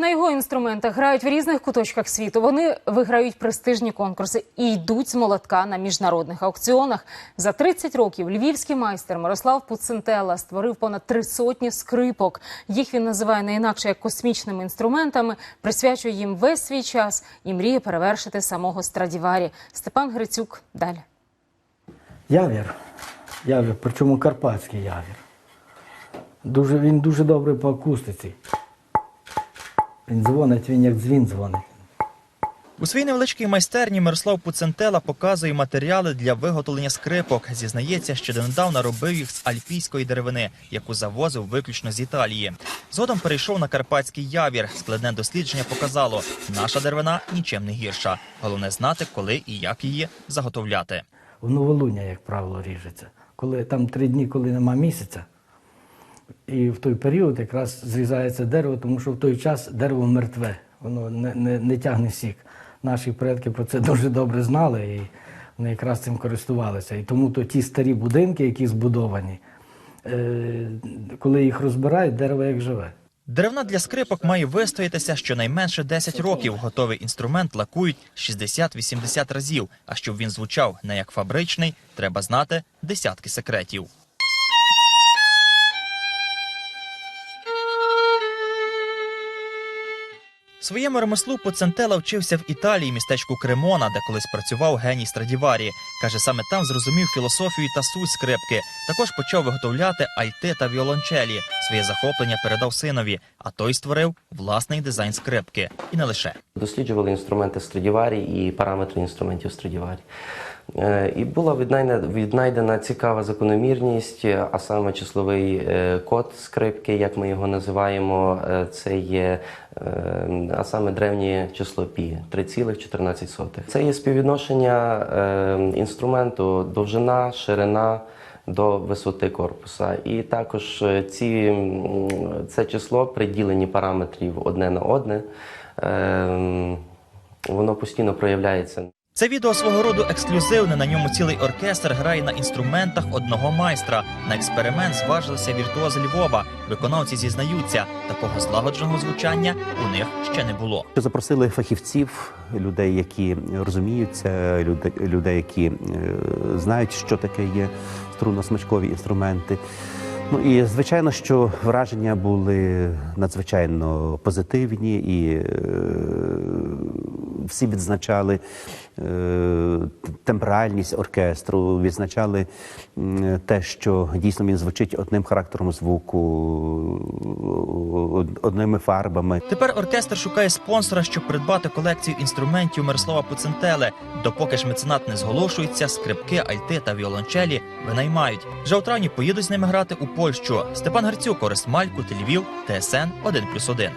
На його інструментах грають в різних куточках світу. Вони виграють престижні конкурси і йдуть з молотка на міжнародних аукціонах. За 30 років львівський майстер Мирослав Пуцентела створив понад три сотні скрипок. Їх він називає не інакше як космічними інструментами, присвячує їм весь свій час і мріє перевершити самого Страдіварі. Степан Грицюк далі. Явір. Явір, причому карпатський явір. Дуже, він дуже добрий по акустиці. Він дзвонить, він як дзвін дзвонить. У своїй невеличкій майстерні Мирослав Пуцентела показує матеріали для виготовлення скрипок. Зізнається, що донедавна робив їх з альпійської деревини, яку завозив виключно з Італії. Згодом перейшов на карпатський явір. Складне дослідження показало, наша деревина нічим не гірша. Головне знати, коли і як її заготовляти. В новолуння, як правило, ріжеться. Коли там три дні, коли нема місяця, і в той період якраз зрізається дерево, тому що в той час дерево мертве, воно не, не, не тягне сік. Наші предки про це дуже добре знали і вони якраз цим користувалися. І тому то ті старі будинки, які збудовані, е, коли їх розбирають, дерево як живе. Деревна для скрипок має вистоятися щонайменше 10 років. Готовий інструмент лакують 60-80 разів. А щоб він звучав не як фабричний, треба знати десятки секретів. Своєму ремеслу Поцентела вчився в Італії, містечку Кремона, де колись працював геній Страдіварі. Каже, саме там зрозумів філософію та суть скрипки. Також почав виготовляти альти та віолончелі. Своє захоплення передав синові, а той створив власний дизайн скрипки. І не лише. Досліджували інструменти Страдіварі і параметри інструментів Страдіварі. Е, І була віднайдена, цікава закономірність, а саме числовий е, код скрипки, як ми його називаємо, е, це є а саме древнє число пі 3,14. Це є співвідношення е, інструменту довжина, ширина до висоти корпуса. І також е, ці, це число при діленні параметрів одне на одне. е, Воно постійно проявляється. Це відео свого роду ексклюзивне. На ньому цілий оркестр грає на інструментах одного майстра. На експеримент зважилися віртуози Львова. Виконавці зізнаються, такого злагодженого звучання у них ще не було. Запросили фахівців, людей, які розуміються, людей, людей які е, знають, що таке є струнно-смичкові інструменти. Ну і звичайно, що враження були надзвичайно позитивні, і е, всі відзначали е, т- оркестру, відзначали те, що дійсно він звучить одним характером звуку, од- одними фарбами. Тепер оркестр шукає спонсора, щоб придбати колекцію інструментів Мирослава Пуцентели. Допоки ж меценат не зголошується, скрипки, альти та віолончелі винаймають. Вже у травні поїдуть з ними грати у Польщу. Степан Грицюк, Орест Мальку, Львів, ТСН 1+,1.